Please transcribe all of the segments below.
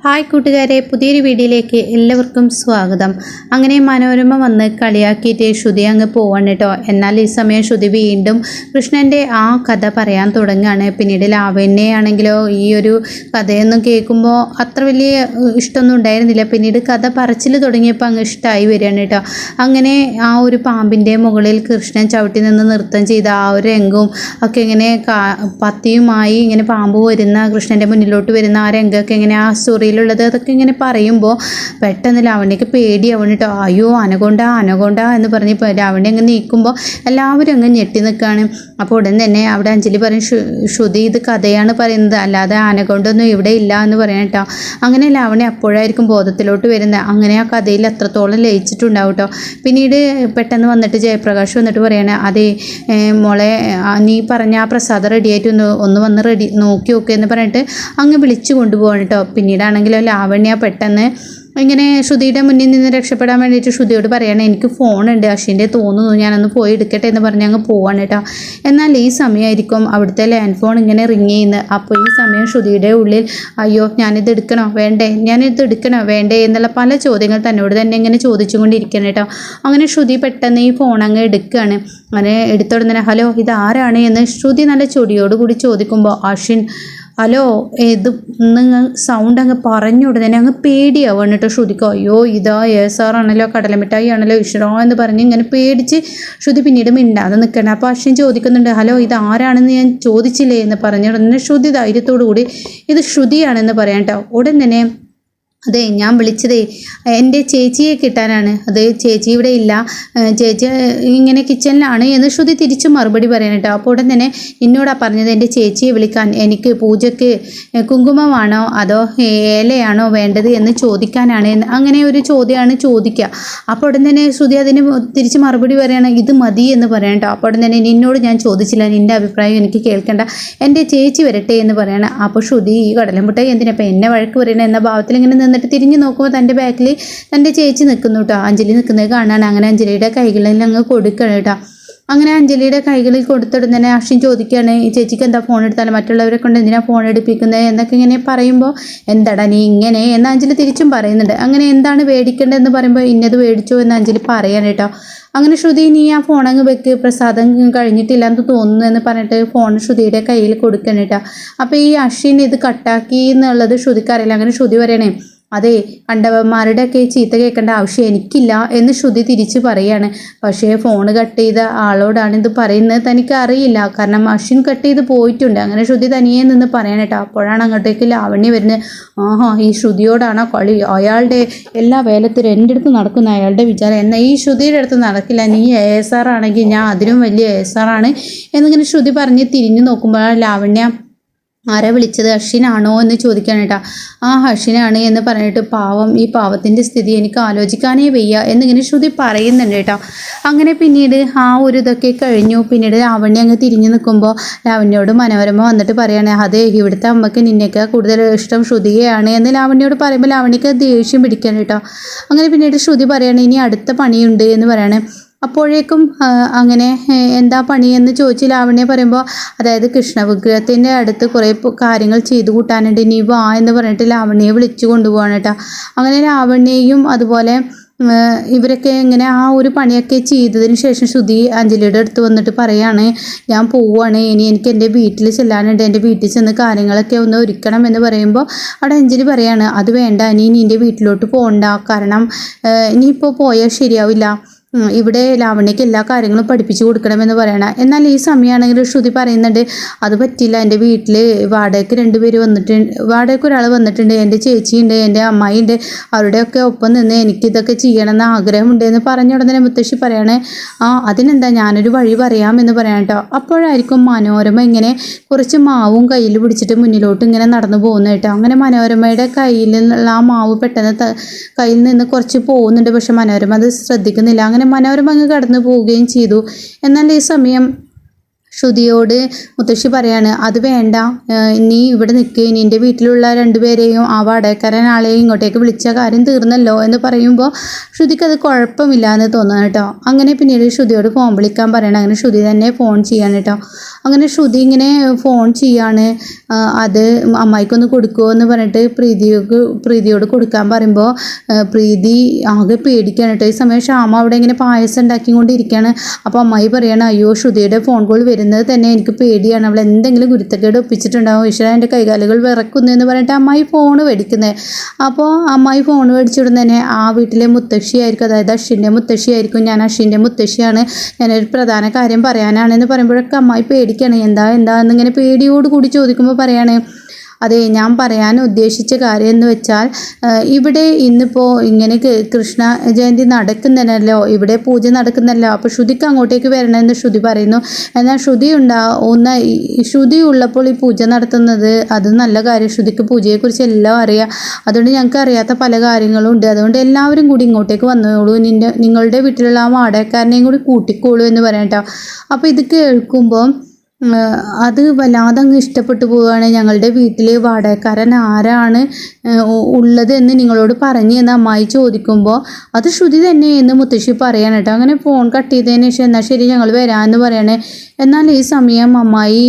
Hi കൂട്ടുകാരെ പുതിയൊരു വീഡിയോയിലേക്ക് എല്ലാവർക്കും സ്വാഗതം. അങ്ങനെ മനോരമ വന്ന് കളിയാക്കിയിട്ട് ശ്രുതി അങ്ങ് പോവാണ് കേട്ടോ. എന്നാൽ ഈ സമയം ശ്രുതി വീണ്ടും കൃഷ്ണന്റെ ആ കഥ പറയാൻ തുടങ്ങുകയാണ്. പിന്നീട് ലാവണ്യയാണെങ്കിലോ ഈ ഒരു കഥയൊന്നും കേൾക്കുമ്പോൾ അത്ര വലിയ ഇഷ്ടമൊന്നും ഉണ്ടായിരുന്നില്ല. പിന്നീട് കഥ പറച്ചിൽ തുടങ്ങിയപ്പോൾ അങ്ങ് ഇഷ്ടമായി വരികയാണ് കേട്ടോ. അങ്ങനെ ആ ഒരു പാമ്പിന്റെ മുകളിൽ കൃഷ്ണൻ ചവിട്ടി നിന്ന് നൃത്തം ചെയ്ത ആ ഒരു രംഗവും ഒക്കെ ഇങ്ങനെ പത്തിയുമായി ഇങ്ങനെ പാമ്പ് വരുന്ന കൃഷ്ണന്റെ മുന്നിലോട്ട് വരുന്ന ആ രംഗമൊക്കെ ഇങ്ങനെ ആ സ്റ്റോറിയിലുള്ളത് അതൊക്കെ ഇങ്ങനെ പറയുമ്പോൾ പെട്ടെന്ന് ലാവണ്യക്ക് പേടിയാവണം കേട്ടോ. അയ്യോ അനകൊണ്ട അനകൊണ്ട എന്ന് പറഞ്ഞ് ലാവണ്യ അങ്ങ് നീക്കുമ്പോൾ എല്ലാവരും അങ്ങ് ഞെട്ടി നിൽക്കുകയാണ് അപ്പോൾ ഉടൻ തന്നെ അവിടെ അഞ്ജലി പറയും "ശ്രു- ശ്രുതി ഇത് കഥയാണ് പറയുന്നത്. അല്ലാതെ ആനകൊണ്ടൊന്നും ഇവിടെ ഇല്ല എന്ന് പറയണം കേട്ടോ. അങ്ങനെ ലാവണ്യ അപ്പോഴായിരിക്കും ബോധത്തിലോട്ട് വരുന്നത്. അങ്ങനെ ആ കഥയിൽ അത്രത്തോളം ലയിച്ചിട്ടുണ്ടാവും കേട്ടോ. പിന്നീട് പെട്ടെന്ന് വന്നിട്ട് ജയപ്രകാശ് വന്നിട്ട് പറയാണ് അതേ മോളെ നീ പറഞ്ഞ ആ പ്രസാദം റെഡിയായിട്ട് ഒന്ന് ഒന്ന് വന്ന് റെഡി നോക്കി നോക്കുക എന്ന് പറഞ്ഞിട്ട് അങ്ങ് വിളിച്ചു കൊണ്ടുപോകണം കേട്ടോ. പിന്നീടാണെങ്കിലോ ലാവണ്യ പെട്ടെന്ന് ഇങ്ങനെ ശ്രുതിയുടെ മുന്നിൽ നിന്ന് രക്ഷപ്പെടാൻ വേണ്ടിയിട്ട് ശ്രുതിയോട് പറയണം എനിക്ക് ഫോണുണ്ട് അശ്വിന്റെ തോന്നുന്നു ഞാനൊന്ന് പോയി എടുക്കട്ടെ എന്ന് പറഞ്ഞ് അങ്ങ് പോവാണ് കേട്ടോ. എന്നാൽ ഈ സമയമായിരിക്കും അവിടുത്തെ ലാൻഡ് ഫോൺ ഇങ്ങനെ റിങ് ചെയ്യുന്നത്. അപ്പോൾ ഈ സമയം ശ്രുതിയുടെ ഉള്ളിൽ അയ്യോ ഞാനിത് എടുക്കണോ? വേണ്ടേ ഞാനിത് എടുക്കണോ? വേണ്ടേ? എന്നുള്ള പല ചോദ്യങ്ങൾ തന്നോട് തന്നെ ഇങ്ങനെ ചോദിച്ചുകൊണ്ടിരിക്കണം കേട്ടോ. അങ്ങനെ ശ്രുതി പെട്ടെന്ന് ഈ ഫോൺ അങ്ങ് എടുക്കുകയാണ്. അങ്ങനെ എടുത്തോടുന്ന ഹലോ ഇത് ആരാണ് എന്ന് ശ്രുതി നല്ല ചൊടിയോടുകൂടി ചോദിക്കുമ്പോൾ അശ്വിൻ ഹലോ ഇത് നിങ്ങൾ സൗണ്ട് അങ്ങ് പറഞ്ഞ ഉടനെ അങ്ങ് പേടിയാവും കേട്ടോ ശ്രുതിക്കും. അയ്യോ ഇതാ എസ് ആർ ആണല്ലോ കടലമിഠായി ആണല്ലോ ഇഷ്ടോ എന്ന് പറഞ്ഞ് ഇങ്ങനെ പേടിച്ച് ശ്രുതി പിന്നീട് മിണ്ടാതെ നിൽക്കണം അപ്പോൾ അശ്വിൻ ചോദിക്കുന്നുണ്ട് ഹലോ ഇത് ആരാണെന്ന് ഞാൻ ചോദിച്ചില്ലേ? എന്ന് പറഞ്ഞ ഉടനെ ശ്രുതി ധൈര്യത്തോടു കൂടി ഇത് ശ്രുതിയാണെന്ന് പറയാം കേട്ടോ ഉടൻ തന്നെ അതെ ഞാൻ വിളിച്ചതേ എന്റെ ചേച്ചിയെ കിട്ടാനാണ്. അത് ചേച്ചി ഇവിടെ ഇല്ല. ചേച്ചി ഇങ്ങനെ കിച്ചണിലാണ് എന്ന് ശ്രുതി തിരിച്ചു മറുപടി പറയാൻ കേട്ടോ. അപ്പോൾ ഉടൻ തന്നെ എന്നോടാ പറഞ്ഞത് എന്റെ ചേച്ചിയെ വിളിക്കാൻ എനിക്ക് പൂജയ്ക്ക് കുങ്കുമമാണോ അതോ ഏലയാണോ വേണ്ടത് എന്ന് ചോദിക്കാനാണ്. അങ്ങനെ ഒരു ചോദ്യമാണ് ചോദിക്കുക. അപ്പോൾ ഉടൻ തന്നെ ശ്രുതി അതിന് തിരിച്ച് മറുപടി പറയണം ഇത് മതി എന്ന് പറയാം കേട്ടോ. അപ്പോൾ ഉടൻ തന്നെ നിന്നോട് ഞാൻ ചോദിച്ചില്ല നിന്റെ അഭിപ്രായം എനിക്ക് കേൾക്കണ്ട. എന്റെ ചേച്ചി വരട്ടെ എന്ന് പറയണം. അപ്പോൾ ശ്രുതി ഈ കടലമ്പുട്ട എന്തിനാ എന്നെ വഴക്ക് പറയണ? എന്ന ഭാവത്തിൽ ഇങ്ങനെ നിന്നിട്ട് തിരിഞ്ഞു നോക്കുമ്പോൾ തന്റെ ബാക്കിൽ തന്റെ ചേച്ചി നിൽക്കുന്നു കേട്ടോ അഞ്ജലി നിൽക്കുന്നത് കാണാൻ അങ്ങനെ അഞ്ജലിയുടെ കൈകളിൽ അങ്ങ് കൊടുക്കണം കേട്ടോ. അങ്ങനെ അഞ്ജലിയുടെ കൈകളിൽ കൊടുത്തിടുന്നതിനെ അക്ഷൻ ചോദിക്കുകയാണ് ഈ ചേച്ചിക്ക് എന്താ ഫോൺ എടുത്താലും മറ്റുള്ളവരെ കൊണ്ട് എന്തിനാ ഫോൺ എടുപ്പിക്കുന്നത് എന്നൊക്കെ ഇങ്ങനെ പറയുമ്പോൾ എന്താടാ നീ ഇങ്ങനെ? എന്ന് അഞ്ജലി തിരിച്ചും പറയുന്നുണ്ട്. അങ്ങനെ എന്താണ് മേടിക്കേണ്ടതെന്ന് പറയുമ്പോൾ ഇന്നത് മേടിച്ചോ എന്ന് അഞ്ജലി പറയാൻ കേട്ടോ. അങ്ങനെ ശ്രുതി നീ ആ ഫോൺ അങ്ങ് വെക്ക്. പ്രസാദം കഴിഞ്ഞിട്ടില്ല എന്ന് തോന്നുന്നു എന്ന് പറഞ്ഞിട്ട് ഫോൺ ശ്രുതിയുടെ കയ്യിൽ കൊടുക്കണം കേട്ടോ. അപ്പോൾ ഈ അശ്വിൻ ഇത് കട്ടാക്കി എന്നുള്ളത് ശ്രുതിക്കറിയില്ല അങ്ങനെ ശ്രുതി പറയണേ അതെ കണ്ടവന്മാരുടെ ഒക്കെ ചീത്ത കേൾക്കേണ്ട ആവശ്യം എനിക്കില്ല എന്ന് ശ്രുതി തിരിച്ചു പറയാണ്. പക്ഷേ ഫോൺ കട്ട് ചെയ്ത ആളോടാണ് ഇത് പറയുന്നത് തനിക്ക് അറിയില്ല കാരണം അശ്വിൻ കട്ട് ചെയ്ത് പോയിട്ടുണ്ട്. അങ്ങനെ ശ്രുതി തനിയെ നിന്ന് പറയാൻ കേട്ടോ. അപ്പോഴാണ് അങ്ങോട്ടേക്ക് ലാവണ്യ വരുന്നത്. ആഹാ ഈ ശ്രുതിയോടാണോ കളി? അയാളുടെ എല്ലാ വേലത്തിലും എന്റെ അടുത്ത് നടക്കുന്ന അയാളുടെ വിചാരം. എന്നാൽ ഈ ശ്രുതിയുടെ അടുത്ത് നടക്കില്ല. നീ എ എസ് ആർ ആണെങ്കിൽ ഞാൻ അതിലും വലിയ എ എസ് ആർ ആണ് എന്നിങ്ങനെ ശ്രുതി പറഞ്ഞ് തിരിഞ്ഞു നോക്കുമ്പോഴാണ് ലാവണ്യ ആരാ വിളിച്ചത്? അശ്വിനാണോ എന്ന് ചോദിക്കാൻ കേട്ടോ. ആ അശ്വിനാണ് എന്ന് പറഞ്ഞിട്ട് പാവം ഈ പാവത്തിന്റെ സ്ഥിതി എനിക്ക് ആലോചിക്കാനേ വയ്യ എന്നിങ്ങനെ ശ്രുതി പറയുന്നുണ്ട് കേട്ടോ. അങ്ങനെ പിന്നീട് ആ ഒരു ഇതൊക്കെ കഴിഞ്ഞു. പിന്നീട് ലാവണ്യ അങ്ങ് തിരിഞ്ഞു നിൽക്കുമ്പോൾ ലാവണ്യോട് മനോരമ വന്നിട്ട് പറയണേ അതെ ഇവിടുത്തെ അമ്മയ്ക്ക് നിന്നെയൊക്കെ കൂടുതൽ ഇഷ്ടം ശ്രുതിയെയാണ് എന്ന് ലാവണ്യോട് പറയുമ്പോൾ ലാവണ്യക്ക് ദേഷ്യം പിടിക്കാൻ കേട്ടോ. അങ്ങനെ പിന്നീട് ശ്രുതി പറയണേ ഇനി അടുത്ത പണിയുണ്ട് എന്ന് പറയണേ. അപ്പോഴേക്കും അങ്ങനെ എന്താ എന്താ പണിയെന്ന് ചോദിച്ച് ലാവണ്യ പറയുമ്പോൾ അതായത് കൃഷ്ണ വിഗ്രഹത്തിന്റെ അടുത്ത് കുറേ കാര്യങ്ങൾ ചെയ്തു കൂട്ടാനുണ്ട്. നീ വാ എന്ന് പറഞ്ഞിട്ട് ലാവണ്യയെ വിളിച്ചു കൊണ്ടുപോവാണ് കേട്ടോ അങ്ങനെ ലാവണ്യയും അതുപോലെ ഇവരൊക്കെ ഇങ്ങനെ ആ ഒരു പണിയൊക്കെ ചെയ്തതിന് ശേഷം ശ്രുതി അഞ്ജലിയുടെ അടുത്ത് വന്നിട്ട് പറയാണ് ഞാൻ പോവുകയാണ് ഇനി എനിക്ക് എന്റെ വീട്ടിൽ ചെല്ലാനുണ്ട്. എന്റെ വീട്ടിൽ ചെന്ന് കാര്യങ്ങളൊക്കെ ഒന്ന് ഒരുക്കണം എന്ന് പറയുമ്പോൾ അവിടെ അഞ്ജലി പറയാണ് അത് വേണ്ട. നീ നിന്റെ വീട്ടിലോട്ട് പോകണ്ട കാരണം ഇനിയിപ്പോൾ പോയാൽ ശരിയാവില്ല. ഇവിടെ ലാവണ്യക്ക് എല്ലാ കാര്യങ്ങളും പഠിപ്പിച്ചു കൊടുക്കണമെന്ന് പറയണ. എന്നാൽ ഈ സമയമാണെങ്കിൽ ശ്രുതി പറയുന്നുണ്ട് അത് പറ്റില്ല എന്റെ വീട്ടിൽ വാടകയ്ക്ക് രണ്ടുപേര് വന്നിട്ടുണ്ട് വാടകയ്ക്ക് ഒരാൾ വന്നിട്ടുണ്ട് എന്റെ ചേച്ചിയുണ്ട് എന്റെ അമ്മായിയുണ്ട് അവരുടെയൊക്കെ ഒപ്പം നിന്ന് എനിക്കിതൊക്കെ ചെയ്യണമെന്ന് ആഗ്രഹമുണ്ട് എന്ന് പറഞ്ഞ ഉടനെ മുത്തശ്ശി പറയണേ ആ അതിനെന്താ ഞാനൊരു വഴി പറയാമെന്ന് പറയാം കേട്ടോ. അപ്പോഴായിരിക്കും മനോരമ ഇങ്ങനെ കുറച്ച് മാവും കയ്യിൽ പിടിച്ചിട്ട് മുന്നിലോട്ട് ഇങ്ങനെ നടന്നു പോകുന്നത് കേട്ടോ. അങ്ങനെ മനോരമയുടെ കയ്യിൽ നിന്നുള്ള ആ മാവ് പെട്ടെന്ന് കയ്യിൽ നിന്ന് കുറച്ച് പോകുന്നുണ്ട് പക്ഷെ മനോരമ അത് ശ്രദ്ധിക്കുന്നില്ല. അങ്ങനെ മനോരമ അങ്ങ് കടന്നു പോവുകയും ചെയ്തു. എന്നാൽ ഈ സമയം ശ്രുതിയോട് മുത്തശ്ശി പറയാണ് അത് വേണ്ട. നീ ഇവിടെ നിൽക്ക് നിന്റെ വീട്ടിലുള്ള രണ്ടുപേരെയും ആ വാടകക്കാരൻ ആളെയും ഇങ്ങോട്ടേക്ക് വിളിച്ച കാര്യം തീർന്നല്ലോ എന്ന് പറയുമ്പോൾ ശ്രുതിക്ക് അത് കുഴപ്പമില്ല എന്ന് തോന്നുന്നു കേട്ടോ. അങ്ങനെ പിന്നീട് ശ്രുതിയോട് ഫോൺ വിളിക്കാൻ പറയണം. അങ്ങനെ ശ്രുതി തന്നെ ഫോൺ ചെയ്യാണ് കേട്ടോ. അങ്ങനെ ശ്രുതി ഇങ്ങനെ ഫോൺ ചെയ്യാണ്. അത് അമ്മായിക്കൊന്ന് കൊടുക്കുമോ എന്ന് പറഞ്ഞിട്ട് പ്രീതിക്ക് പ്രീതിയോട് കൊടുക്കാൻ പറയുമ്പോൾ പ്രീതി ആകെ പേടിക്കാണ് കേട്ടോ. ഈ സമയം ക്ഷാമ അവിടെ ഇങ്ങനെ പായസം ഉണ്ടാക്കിക്കൊണ്ടിരിക്കുകയാണ് അപ്പോൾ അമ്മായി പറയാണ് അയ്യോ ശ്രുതിയുടെ ഫോൺ കോൾ വരുന്നത് തന്നെ എനിക്ക് പേടിയാണ്. അവൾ എന്തെങ്കിലും ഗുരുത്തക്കേട് ഒപ്പിച്ചിട്ടുണ്ടാവും. ഈശ്വര എന്റെ കൈകാലുകൾ വിറക്കുന്നു എന്ന് പറഞ്ഞിട്ട് അമ്മായി ഫോൺ മേടിക്കുന്നത് അപ്പോൾ അമ്മായി ഫോൺ മേടിച്ചിടുന്ന തന്നെ ആ വീട്ടിലെ മുത്തശ്ശിയായിരിക്കും അതായത് അശ്വിന്റെ മുത്തശ്ശിയായിരിക്കും. ഞാൻ അശ്വിന്റെ മുത്തശ്ശിയാണ്. ഞാനൊരു പ്രധാന കാര്യം പറയാനാണെന്ന് പറയുമ്പോഴൊക്കെ അമ്മായി പേടിക്കുകയാണ്. എന്താ എന്താ എന്നിങ്ങനെ പേടിയോട് കൂടി ചോദിക്കുമ്പോൾ പറയാണ് അതെ ഞാൻ പറയാൻ ഉദ്ദേശിച്ച കാര്യം എന്ന് വെച്ചാൽ ഇവിടെ ഇന്നിപ്പോൾ ഇങ്ങനെ കൃഷ്ണ ജയന്തി നടക്കുന്നല്ലോ ഇവിടെ പൂജ നടക്കുന്നല്ലോ അപ്പോൾ ശ്രുതിക്ക് അങ്ങോട്ടേക്ക് വരണമെന്ന് ശ്രുതി പറയുന്നു. എന്നാൽ ശ്രുതി ഉണ്ടാവുന്ന ശ്രുതി ഉള്ളപ്പോൾ ഈ പൂജ നടത്തുന്നത് അത് നല്ല കാര്യം. ശ്രുതിക്ക് പൂജയെക്കുറിച്ച് എല്ലാം അറിയാം. അതുകൊണ്ട് ഞങ്ങൾക്ക് അറിയാത്ത പല കാര്യങ്ങളും ഉണ്ട്. അതുകൊണ്ട് എല്ലാവരും കൂടി ഇങ്ങോട്ടേക്ക് വന്നോളൂ. നിന്റെ നിങ്ങളുടെ വീട്ടിലുള്ള ആ വാടകക്കാരനെയും കൂടി കൂട്ടിക്കോളൂ എന്ന് പറയാം കേട്ടോ. അപ്പോൾ ഇത് കേൾക്കുമ്പോൾ അത് വല്ലാതെ അങ്ങ് ഇഷ്ടപ്പെട്ടു പോവുകയാണ്. ഞങ്ങളുടെ വീട്ടിൽ വാടകക്കാരൻ ആരാണ് ഉള്ളത് എന്ന് നിങ്ങളോട് പറഞ്ഞു എന്ന് അമ്മായി ചോദിക്കുമ്പോൾ അത് ശ്രുതി തന്നെ എന്ന് മുത്തശ്ശി പറയാണ് കേട്ടോ അങ്ങനെ ഫോൺ കട്ട് ചെയ്തതിന് ശേഷം എന്നാൽ ശരി ഞങ്ങൾ വരാമെന്ന് പറയണേ. എന്നാൽ ഈ സമയം അമ്മായി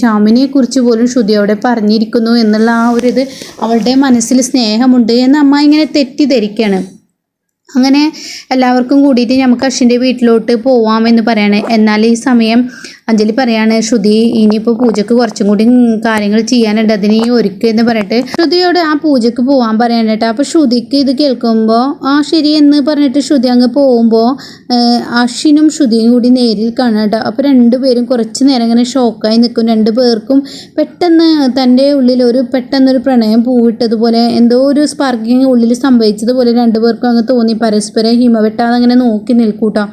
ഷാമിനെ കുറിച്ച് പോലും ശ്രുതി അവിടെ പറഞ്ഞിരിക്കുന്നു എന്നുള്ള ആ ഒരു ഇത് അവളുടെ മനസ്സിൽ സ്നേഹമുണ്ട് എന്ന് അമ്മായി ഇങ്ങനെ തെറ്റിദ്ധരിക്കുകയാണ് അങ്ങനെ എല്ലാവർക്കും കൂടിയിട്ട് നമുക്ക് അശ്വിന്റെ വീട്ടിലോട്ട് പോവാമെന്ന് പറയണേ. എന്നാൽ ഈ സമയം അഞ്ജലി പറയാണ് ശ്രുതി ഇനിയിപ്പോൾ പൂജക്ക് കുറച്ചും കൂടി കാര്യങ്ങൾ ചെയ്യാനുണ്ട്. അതിന് ഈ ഒരുക്ക് എന്ന് പറഞ്ഞിട്ട് ശ്രുതിയോട് ആ പൂജക്ക് പോകാൻ പറയാനായിട്ട് അപ്പോൾ ശ്രുതിക്ക് ഇത് കേൾക്കുമ്പോൾ ആ ശരി എന്ന് പറഞ്ഞിട്ട് ശ്രുതി അങ്ങ് പോകുമ്പോൾ അശ്വിനും ശ്രുതിയും കൂടി നേരിൽ കാണാം കേട്ടോ. അപ്പോൾ രണ്ടുപേരും കുറച്ച് നേരം ഇങ്ങനെ ഷോക്കായി നിൽക്കും. രണ്ടു പേർക്കും പെട്ടെന്ന് തന്റെ ഉള്ളിൽ ഒരു പെട്ടെന്നൊരു പ്രണയം പൂവിട്ടതുപോലെ എന്തോ ഒരു സ്പാർക്കിങ് ഉള്ളിൽ സംഭവിച്ചതുപോലെ രണ്ടുപേർക്കും അങ്ങ് തോന്നി. പരസ്പരം ഹിമവെട്ടാതെ അങ്ങനെ നോക്കി നിൽക്കൂട്ടോ.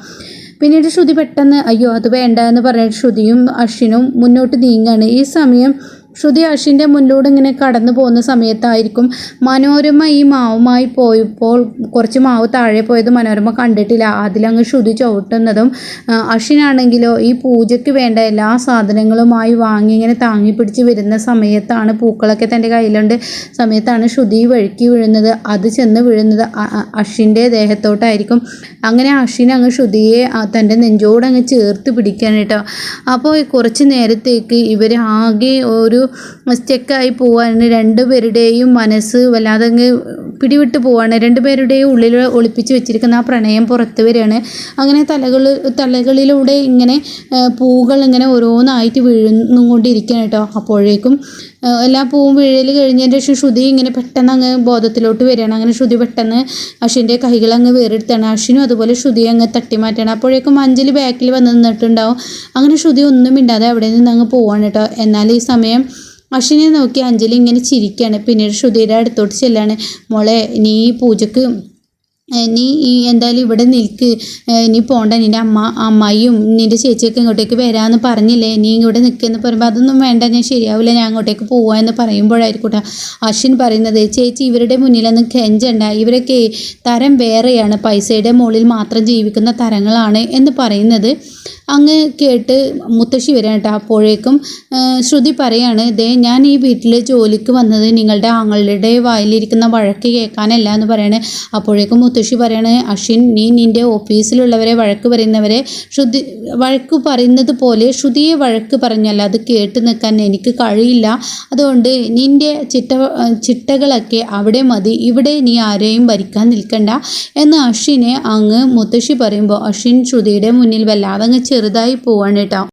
പിന്നീട് ശ്രുതി പെട്ടെന്ന് അയ്യോ അത് വേണ്ട എന്ന് പറഞ്ഞിട്ട് ശ്രുതിയും അശ്വിനും മുന്നോട്ട് നീങ്ങാണ്. ഈ സമയം ശ്രുതി അഷിന്റെ മുന്നിലൂടെ ഇങ്ങനെ കടന്നു പോകുന്ന സമയത്തായിരിക്കും മനോരമ ഈ മാവുമായി പോയപ്പോൾ കുറച്ച് മാവ് താഴെ പോയത് മനോരമ കണ്ടിട്ടില്ല. അതിലങ്ങ് ശ്രുതി ചവിട്ടുന്നതും അഷിനാണെങ്കിലോ ഈ പൂജയ്ക്ക് വേണ്ട എല്ലാ സാധനങ്ങളുമായി വാങ്ങി ഇങ്ങനെ താങ്ങി പിടിച്ച് വരുന്ന സമയത്താണ് പൂക്കളൊക്കെ തന്റെ കയ്യിലുണ്ട് സമയത്താണ് ശ്രുതി വഴുക്കി വീഴുന്നത്. അത് ചെന്ന് വീഴുന്നത് അ- അ- ദേഹത്തോട്ടായിരിക്കും. അങ്ങനെ അഷിൻ അങ്ങ് ശ്രുതിയെ തന്റെ നെഞ്ചോട് അങ്ങ് ചേർത്ത് പിടിക്കാൻ കേട്ടോ അപ്പോൾ കുറച്ച് നേരത്തേക്ക് ഇവർ ആകെ ഒരു സ്റ്റെക്കായി പോവാണ് രണ്ടുപേരുടെയും മനസ്സ് വല്ലാതെ അങ്ങ് പിടിവിട്ട് പോവാണ്. രണ്ടുപേരുടെയും ഉള്ളിൽ ഒളിപ്പിച്ച് വെച്ചിരിക്കുന്ന ആ പ്രണയം പുറത്ത് വരികയാണ്. അങ്ങനെ തലകൾ തലകളിലൂടെ ഇങ്ങനെ പൂകൾ ഇങ്ങനെ ഓരോന്നായിട്ട് വീഴുന്നുകൊണ്ടിരിക്കുകയാണ് കേട്ടോ. അപ്പോഴേക്കും എല്ലാ പൂവും വീഴൽ കഴിഞ്ഞതിന് ശേഷം ശ്രുതി ഇങ്ങനെ പെട്ടെന്ന് അങ്ങ് ബോധത്തിലോട്ട് വരികയാണ്. അങ്ങനെ ശ്രുതി പെട്ടെന്ന് അശ്വിന്റെ കൈകൾ അങ്ങ് വേറെടുത്താണ്. അശ്വിനും അതുപോലെ ശ്രുതി അങ്ങ് തട്ടി മാറ്റണം അപ്പോഴേക്കും അഞ്ജലി ബാക്കിൽ വന്ന് നിന്നിട്ടുണ്ടാവും. അങ്ങനെ ശ്രുതി ഒന്നും മിണ്ടാതെ അവിടെ നിന്ന് അങ്ങ് പോവാണ് കേട്ടോ. എന്നാൽ ഈ സമയം അശ്വിനെ നോക്കി അഞ്ജലി ഇങ്ങനെ ചിരിക്കുകയാണ് പിന്നീട് ശ്രുതിയുടെ അടുത്തോട്ട് ചെല്ലാണ്. മോളെ നീ ഈ പൂജക്ക് നീ ഈ എന്തായാലും ഇവിടെ നിൽക്ക്. നീ പോണ്ട. നിന്റെ അമ്മ അമ്മായിയും നിന്റെ ചേച്ചിയൊക്കെ ഇങ്ങോട്ടേക്ക് വരാമെന്ന് പറഞ്ഞില്ലേ? നീ ഇവിടെ നിൽക്കുമെന്ന് പറയുമ്പോൾ അതൊന്നും വേണ്ട. ഞാൻ ശരിയാവില്ല. ഞാൻ അങ്ങോട്ടേക്ക് പോവാ എന്ന് പറയുമ്പോഴായിരിക്കട്ടെ അശ്വിൻ പറയുന്നത്. ചേച്ചി ഇവരുടെ മുന്നിലൊന്നും കെഞ്ചണ്ട. ഇവരൊക്കെ തരം വേറെയാണ്. പൈസയുടെ മുകളിൽ മാത്രം ജീവിക്കുന്ന തരങ്ങളാണ് എന്ന് പറയുന്നത്. അങ്ങ് കേട്ട് മുത്തശ്ശി വരാം കേട്ടോ. അപ്പോഴേക്കും ശ്രുതി പറയാണ് ദേ ഞാൻ ഈ വീട്ടിൽ ജോലിക്ക് വന്നത് നിങ്ങളുടെ ആങ്ങളുടെ വായിലിരിക്കുന്ന വഴക്ക് കേൾക്കാനല്ല എന്ന് പറയണേ. അപ്പോഴേക്കും മുത്തശ്ശി പറയാണ് അശ്വിൻ നീ നിന്റെ ഓഫീസിലുള്ളവരെ വഴക്ക് പറയുന്നവരെ ശ്രുതി വഴക്ക് പറയുന്നത് പോലെ ശ്രുതിയെ വഴക്ക് പറഞ്ഞല്ല. അത് കേട്ട് നിൽക്കാൻ എനിക്ക് കഴിയില്ല. അതുകൊണ്ട് നിന്റെ ചിട്ട ചിട്ടകളൊക്കെ അവിടെ മതി. ഇവിടെ നീ ആരെയും ഭരിക്കാൻ നിൽക്കണ്ട എന്ന് അശ്വിനെ അങ്ങ് മുത്തശ്ശി പറയുമ്പോൾ അശ്വിൻ ശ്രുതിയുടെ മുന്നിൽ വല്ലാതെ അങ്ങ് ചെറുതായി പോവാണ് കേട്ടോ.